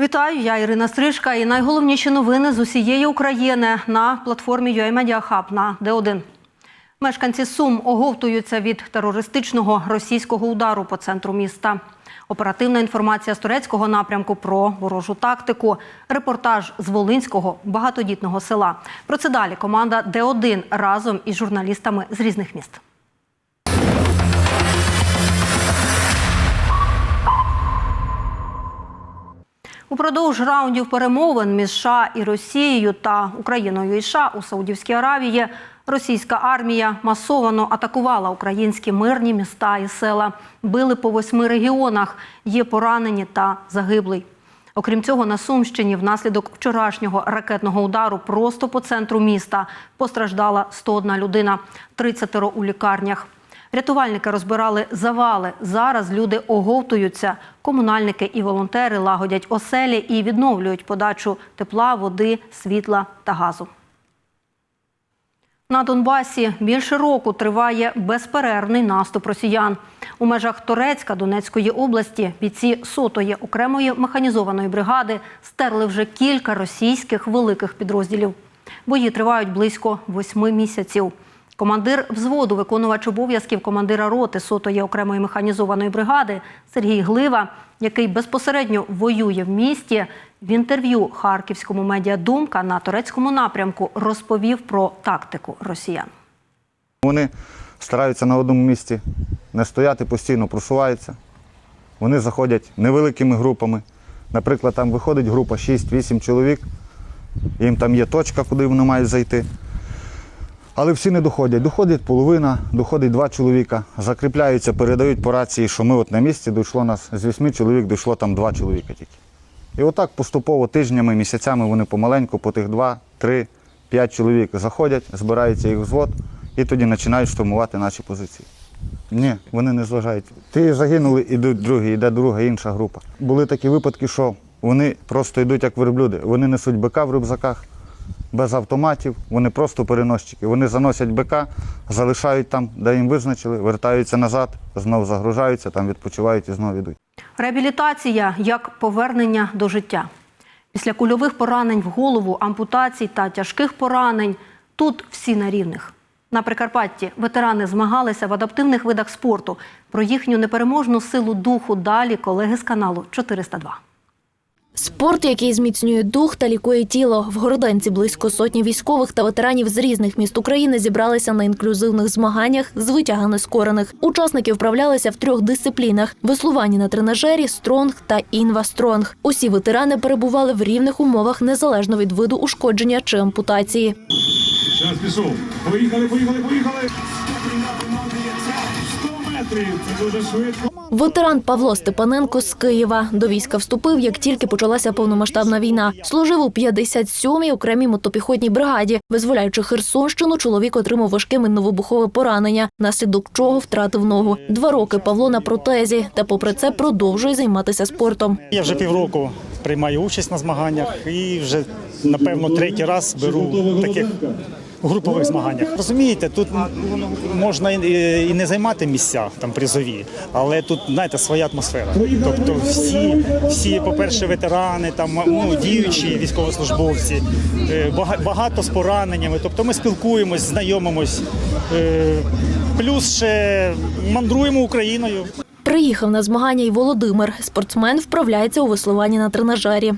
Вітаю, я Ірина Стрижка і найголовніші новини з усієї України на платформі UA Media Hub на Д1. Мешканці Сум оговтуються від терористичного російського удару по центру міста. Оперативна інформація з турецького напрямку про ворожу тактику. Репортаж з Волинського багатодітного села. Про це далі команда Д1 разом із журналістами з різних міст. Упродовж раундів перемовин між США і Росією та Україною і США у Саудівській Аравії російська армія масовано атакувала українські мирні міста і села. Били по восьми регіонах. Є поранені та загиблий. Окрім цього, на Сумщині внаслідок вчорашнього ракетного удару просто по центру міста постраждала 101 людина, 30 у лікарнях. Рятувальники розбирали завали. Зараз люди оговтуються. Комунальники і волонтери лагодять оселі і відновлюють подачу тепла, води, світла та газу. На Донбасі більше року триває безперервний наступ росіян. У межах Торецька Донецької області бійці сотої окремої механізованої бригади стерли вже кілька російських великих підрозділів. Бої тривають близько восьми місяців. Командир взводу, виконувач обов'язків командира роти сотої окремої механізованої бригади Сергій Глива, який безпосередньо воює в місті, в інтерв'ю харківському медіа Думка на турецькому напрямку розповів про тактику росіян. Вони стараються на одному місці не стояти, постійно просуваються. Вони заходять невеликими групами. Наприклад, там виходить група 6-8 чоловік, їм там є точка, куди вони мають зайти. Але всі не доходять. Доходить половина, доходить два чоловіка, закріпляються, передають по рації, що ми от на місці дійшло нас з вісьми чоловік, дійшло там два чоловіка тільки. І отак поступово тижнями, місяцями вони помаленьку, по тих два, три, п'ять чоловік заходять, збирається їх взвод і тоді починають штурмувати наші позиції. Ні, вони не зважають. Ті загинули, ідуть другі, йде друга інша група. Були такі випадки, що вони просто йдуть як верблюди. Вони несуть бика в рюкзаках без автоматів, вони просто переносчики. Вони заносять бика, залишають там, де їм визначили, вертаються назад, знов загружаються, там відпочивають і знов йдуть. Реабілітація як повернення до життя. Після кульових поранень в голову, ампутацій та тяжких поранень тут всі на рівних. На Прикарпатті ветерани змагалися в адаптивних видах спорту. Про їхню непереможну силу духу далі колеги з каналу 402. Спорт, який зміцнює дух та лікує тіло. В Городенці близько сотні військових та ветеранів з різних міст України зібралися на інклюзивних змаганнях з витяга нескорених. Учасники вправлялися в трьох дисциплінах: веслування на тренажері, стронг та інва-стронг. Усі ветерани перебували в рівних умовах незалежно від виду ушкодження чи ампутації. Час пішов. Поїхали, поїхали, поїхали. 100 метрів. Це дуже швидко. Ветеран Павло Степаненко з Києва до війська вступив, як тільки почалася повномасштабна війна. Служив у 57-й окремій мотопіхотній бригаді. Визволяючи Херсонщину, чоловік отримав важке минновибухове поранення, наслідок чого втратив ногу. Два роки Павло на протезі, та попри це продовжує займатися спортом. Я вже півроку приймаю участь на змаганнях і вже напевно третій раз беру таких групових змаганнях. Розумієте, тут можна і і не займати місця там призові, але тут знаєте своя атмосфера. Тобто, всі, всі, по-перше, ветерани, там ну діючі військовослужбовці, е, багато з пораненнями. Тобто ми спілкуємось, знайомимось. Е, Плюс ще мандруємо Україною. Приїхав на змагання й Володимир. Спортсмен вправляється у веслуванні на тренажері.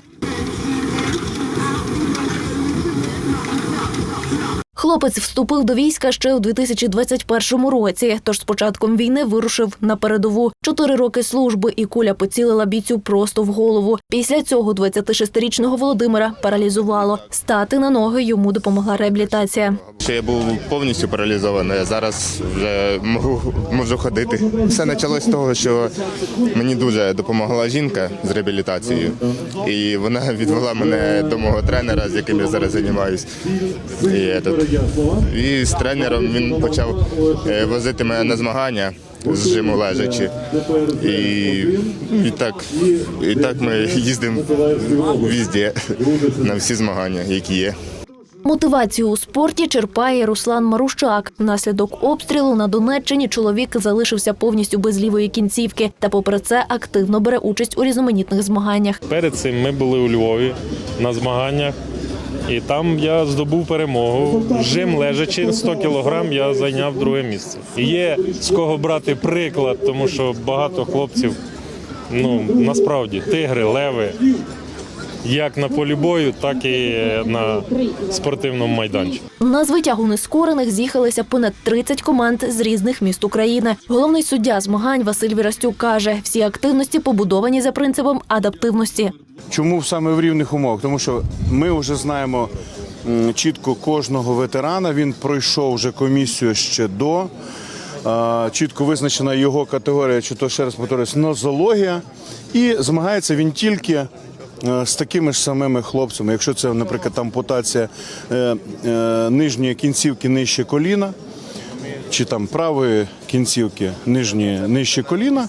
Хлопець вступив до війська ще у 2021 році. Тож з початком війни вирушив на передову. Чотири роки служби і куля поцілила бійцю просто в голову. Після цього 26-річного Володимира паралізувало. Стати на ноги йому допомогла реабілітація. Що я був повністю паралізований, а зараз вже можу, можу ходити. Все почалось з того, що мені дуже допомогла жінка з реабілітацією, і вона відвела мене до мого тренера, з яким я зараз займаюся. І, этот, і з тренером він почав е, возити мене на змагання з жиму лежачи. І, і, так, і так ми їздимо везде на всі змагання, які є. Мотивацію у спорті черпає Руслан Марущак. Внаслідок обстрілу на Донеччині чоловік залишився повністю без лівої кінцівки, та попри це активно бере участь у різноманітних змаганнях. Перед цим ми були у Львові на змаганнях, і там я здобув перемогу. Жим лежачи 100 кілограм, я зайняв друге місце. Є з кого брати приклад, тому що багато хлопців, ну насправді, тигри, леви, як на полі бою, так і на спортивному майданчику. На звитягу нескорених з'їхалися понад 30 команд з різних міст України. Головний суддя змагань Василь Вірастюк каже, всі активності побудовані за принципом адаптивності. Чому саме в рівних умовах? Тому що ми вже знаємо чітко кожного ветерана. Він пройшов вже комісію ще до. Чітко визначена його категорія, чи то ще раз повторюсь, нозологія. І змагається він тільки е, з такими ж самими хлопцями. Якщо це, наприклад, ампутація е, е, нижньої кінцівки нижче коліна, чи там правої кінцівки нижні, нижче коліна,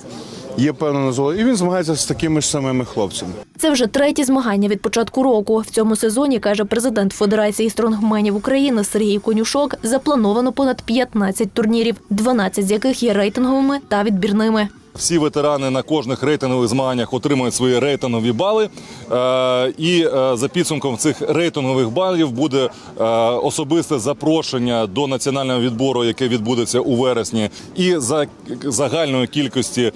є певна нозологія. І він змагається з такими ж самими хлопцями. Це вже треті змагання від початку року. В цьому сезоні, каже президент Федерації стронгменів України Сергій Конюшок, заплановано понад 15 турнірів, 12 з яких є рейтинговими та відбірними. Всі ветерани на кожних рейтингових змаганнях отримують свої рейтингові бали. Е, І е, за підсумком цих рейтингових балів буде е, особисте запрошення до національного відбору, яке відбудеться у вересні. І за загальної кількості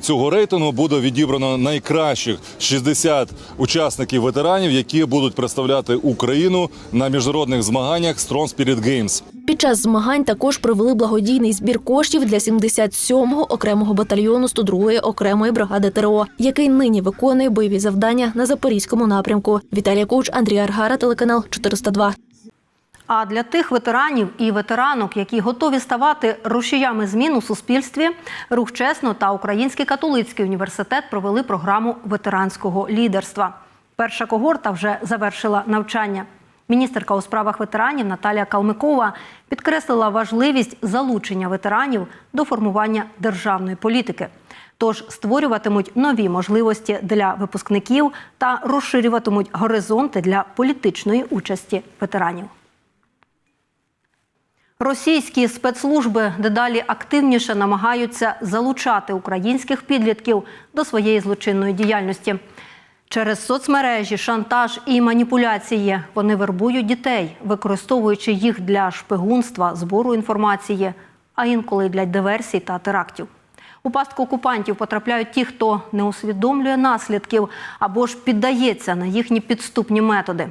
цього рейтингу буде відібрано найкращих 60 учасників ветеранів, які будуть представляти Україну на міжнародних змаганнях Strong Spirit Games. Під час змагань також провели благодійний збір коштів для 77-го окремого батальйону 102-ї окремої бригади ТРО, який нині виконує бойові завдання на запорізькому напрямку. Віталія Куч, Андрій Аргара, телеканал 402. А для тих ветеранів і ветеранок, які готові ставати рушіями змін у суспільстві, рух чесно та Український католицький університет провели програму ветеранського лідерства. Перша когорта вже завершила навчання. Міністерка у справах ветеранів Наталія Калмикова підкреслила важливість залучення ветеранів до формування державної політики. Тож створюватимуть нові можливості для випускників та розширюватимуть горизонти для політичної участі ветеранів. Російські спецслужби дедалі активніше намагаються залучати українських підлітків до своєї злочинної діяльності. Через соцмережі, шантаж і маніпуляції вони вербують дітей, використовуючи їх для шпигунства, збору інформації, а інколи для диверсій та терактів. У пастку окупантів потрапляють ті, хто не усвідомлює наслідків або ж піддається на їхні підступні методи.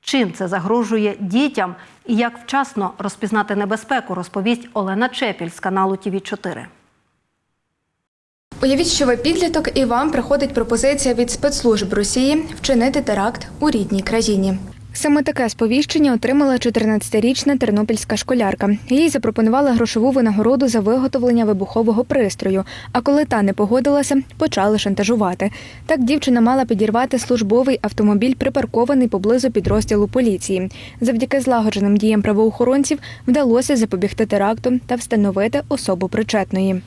Чим це загрожує дітям і як вчасно розпізнати небезпеку, розповість Олена Чепіль з каналу ТІВІ 4 Уявіть, що ви підліток, і вам приходить пропозиція від спецслужб Росії вчинити теракт у рідній країні. Саме таке сповіщення отримала 14-річна тернопільська школярка. Їй запропонували грошову винагороду за виготовлення вибухового пристрою. А коли та не погодилася, почали шантажувати. Так дівчина мала підірвати службовий автомобіль, припаркований поблизу підрозділу поліції. Завдяки злагодженим діям правоохоронців вдалося запобігти теракту та встановити особу причетної.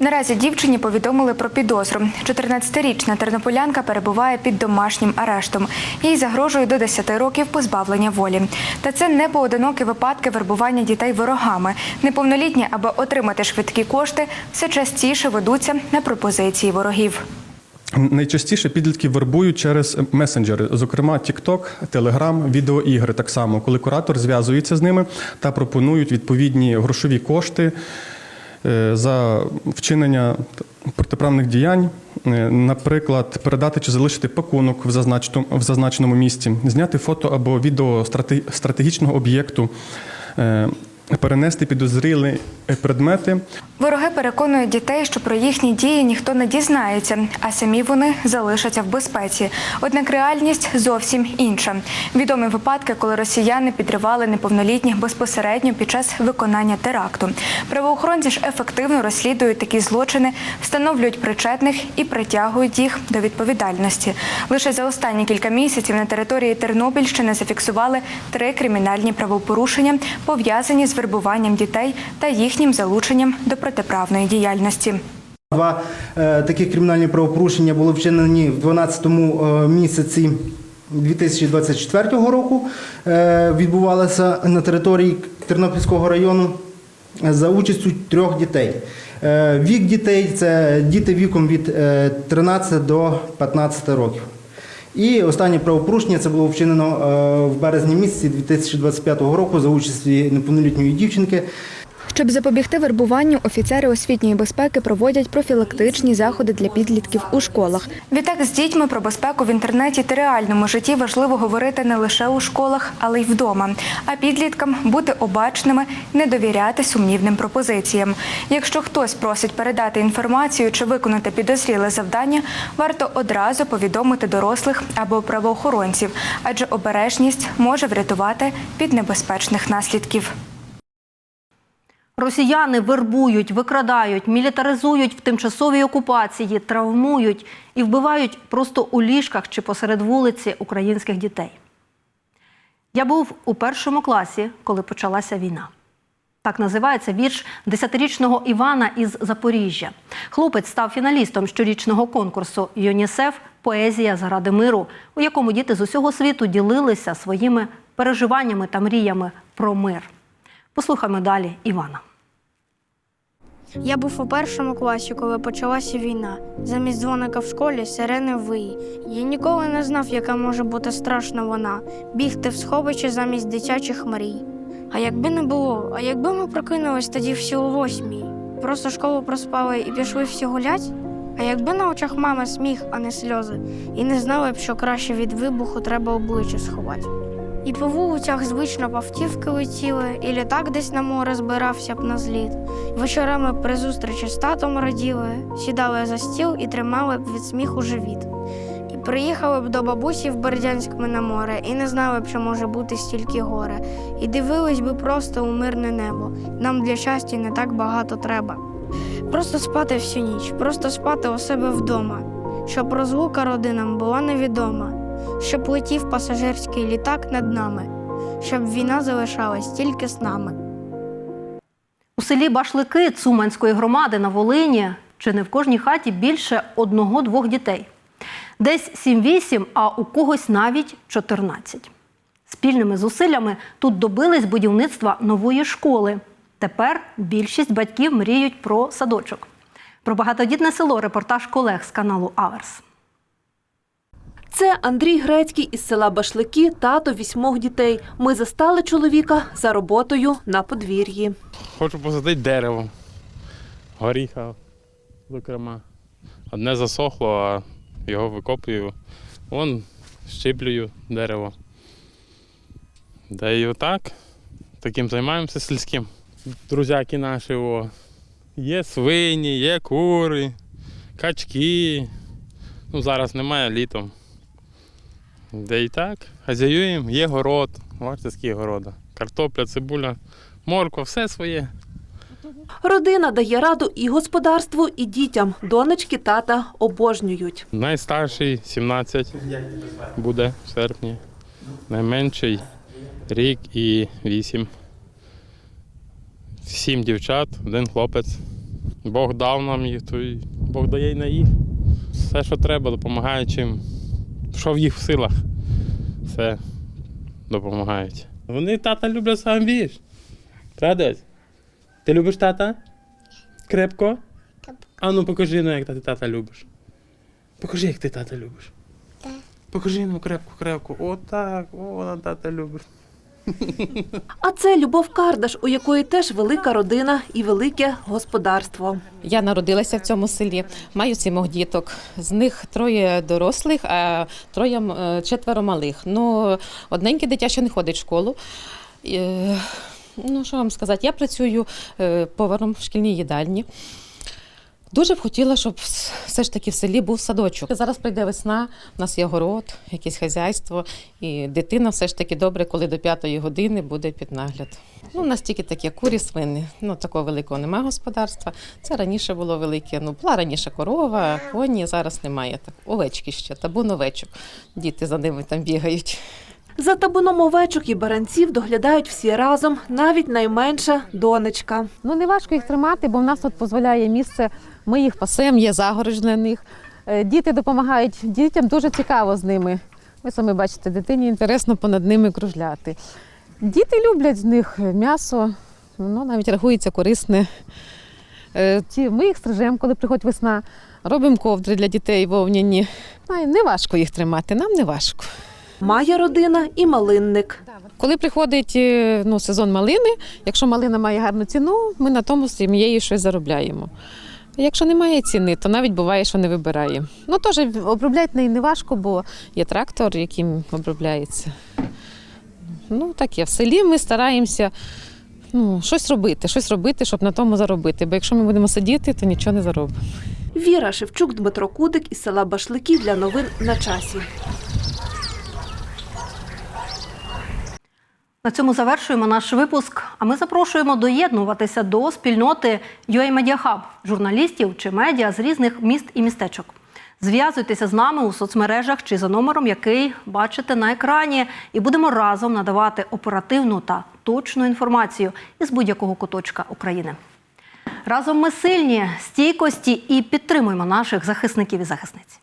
Наразі дівчині повідомили про підозру. 14-річна тернополянка перебуває під домашнім арештом. Їй загрожує до 10 років позбавлення волі. Та це не поодинокі випадки вербування дітей ворогами. Неповнолітні, аби отримати швидкі кошти, все частіше ведуться на пропозиції ворогів. Найчастіше підлітки вербують через месенджери, зокрема TikTok, Telegram, відеоігри. Так само, коли куратор зв'язується з ними та пропонують відповідні грошові кошти за вчинення протиправних діянь, е, наприклад, передати чи залишити пакунок в зазначеному, місці, зняти фото або відео страте- стратегічного об'єкту. Перенести підозрілі е, предмети Вороги переконують дітей, що про їхні дії ніхто не дізнається, а самі вони залишаться в безпеці. Однак реальність зовсім інша. Відомі випадки, коли росіяни підривали неповнолітніх безпосередньо під час виконання теракту. Правоохоронці ж ефективно розслідують такі злочини, встановлюють причетних і притягують їх до відповідальності. Лише за останні кілька місяців на території Тернопільщини зафіксували три кримінальні правопорушення, пов'язані з вербуванням дітей та їхнім залученням до протиправної діяльності. Два е, таких кримінальні правопорушення були вчинені в 12 е, місяці 2024 року е, відбувалася на території Тернопільського району за участю трьох дітей. Вік дітей це діти віком від е, 13 до 15 років. І останнє правопорушення це було вчинено е, в березні місяці 2025 року за участі неповнолітньої дівчинки. Щоб запобігти вербуванню, офіцери освітньої безпеки проводять профілактичні заходи для підлітків у школах. Відтак з дітьми про безпеку в інтернеті та реальному житті важливо говорити не лише у школах, але й вдома. А підліткам бути обачними, не довіряти сумнівним пропозиціям. Якщо хтось просить передати інформацію чи виконати підозріле завдання, варто одразу повідомити дорослих або правоохоронців, адже обережність може врятувати від небезпечних наслідків. Росіяни вербують, викрадають, мілітаризують в тимчасовій окупації, травмують і вбивають просто у ліжках чи посеред вулиці українських дітей. Я був у першому класі, коли почалася війна. Так називається вірш десятирічного Івана із Запоріжжя. Хлопець став фіналістом щорічного конкурсу ЮНІСЕФ Поезія заради миру, у якому діти з усього світу ділилися своїми переживаннями та мріями про мир. Послухаймо далі Івана. Я був у першому класі, коли почалася війна. Замість дзвоника в школі сирени виї. Я ніколи не знав, яка може бути страшна вона бігти в сховище замість дитячих мрій. А якби не було, а якби ми прокинулись тоді всі у восьмій, просто школу проспали і пішли всі гулять? А якби на очах мами сміх, а не сльози, і не знали б, що краще від вибуху треба обличчя сховати. І по вулицях звично павтівки летіли, і літак десь на море збирався б на зліт. Вечорами при зустрічі з татом раділи, сідали за стіл і тримали б від сміху живіт. І приїхали б до бабусі в Бердянськ ми на море, і не знали б, що може бути стільки горе. І дивились би просто у мирне небо. Нам для щастя не так багато треба. Просто спати всю ніч, просто спати у себе вдома, щоб розлука родинам була невідома, щоб летів пасажирський літак над нами, щоб війна залишалась тільки з нами. У селі Башлики Цуманської громади на Волині чи не в кожній хаті більше одного-двох дітей. Десь 7-8, а у когось навіть 14. Спільними зусиллями тут добились будівництва нової школи. Тепер більшість батьків мріють про садочок. Про багатодітне село репортаж колег з каналу Аверс. Це Андрій Грецький із села Башлики, тато вісьмох дітей. Ми застали чоловіка за роботою на подвір'ї. Хочу посадити дерево. Горіха, зокрема. Одне засохло, а його викопую. Вон щиплюю дерево. Да і отак. Таким займаємося сільським. Друзяки наші, о, є свині, є кури, качки. Ну, зараз немає літом. Де і так, хазяюємо, є город. Бачите, скільки города. Картопля, цибуля, морква, все своє. Родина дає раду і господарству, і дітям. Донечки тата обожнюють. Найстарший 17 буде в серпні. Найменший рік і 8. Сім дівчат, один хлопець. Бог дав нам їх, то й Бог дає й на їх. Все, що треба, допомагає чим. Що в їх в силах, все допомагають. Вони тата люблять сам більш. Правда? Ти любиш тата? Крепко? А ну покажи, ну, як ти тата любиш. Покажи, як ти тата любиш. Покажи ну крепко, крепко. Отак, о, вона тата любиш. А це Любов Кардаш, у якої теж велика родина і велике господарство. Я народилася в цьому селі, маю сімох діток. З них троє дорослих, а троє е, четверо малих. Ну, одненьке дитя ще не ходить в школу. Е, Ну, що вам сказати, я працюю е, поваром в шкільній їдальні. Дуже б хотіла, щоб все ж таки в селі був садочок. Зараз прийде весна, у нас є город, якесь хазяйство, і дитина все ж таки добре, коли до п'ятої години буде під нагляд. Ну, у нас тільки такі курі, свини. Ну, такого великого немає господарства. Це раніше було велике. Ну, була раніше корова, коні, зараз немає. Так, овечки ще, табун овечок. Діти за ними там бігають. За табуном овечок і баранців доглядають всі разом, навіть найменша донечка. Ну, не важко їх тримати, бо в нас тут дозволяє місце. Ми їх пасемо, є загорож для них. Е, Діти допомагають, дітям дуже цікаво з ними. Ви самі бачите, дитині інтересно понад ними кружляти. Діти люблять з них м'ясо, воно навіть рахується корисне. Е, ми їх стрижемо, коли приходить весна, робимо ковдри для дітей вовняні. Не важко їх тримати, нам не важко. Має родина і малинник. Коли приходить е, ну, сезон малини, якщо малина має гарну ціну, ми на тому сім'єю щось заробляємо. Якщо немає ціни, то навіть буває, що не вибирає. Ну теж обробляти неї не важко, бо є трактор, яким обробляється. Ну таке, в селі ми стараємося ну, щось робити, щось робити, щоб на тому заробити. Бо якщо ми будемо сидіти, то нічого не заробимо. Віра Шевчук, Дмитро Кудик із села Башлики для новин на часі. На цьому завершуємо наш випуск. А ми запрошуємо доєднуватися до спільноти UA Media Hub – журналістів чи медіа з різних міст і містечок. Зв'язуйтеся з нами у соцмережах чи за номером, який бачите на екрані, і будемо разом надавати оперативну та точну інформацію із будь-якого куточка України. Разом ми сильні, стійкості і підтримуємо наших захисників і захисниць.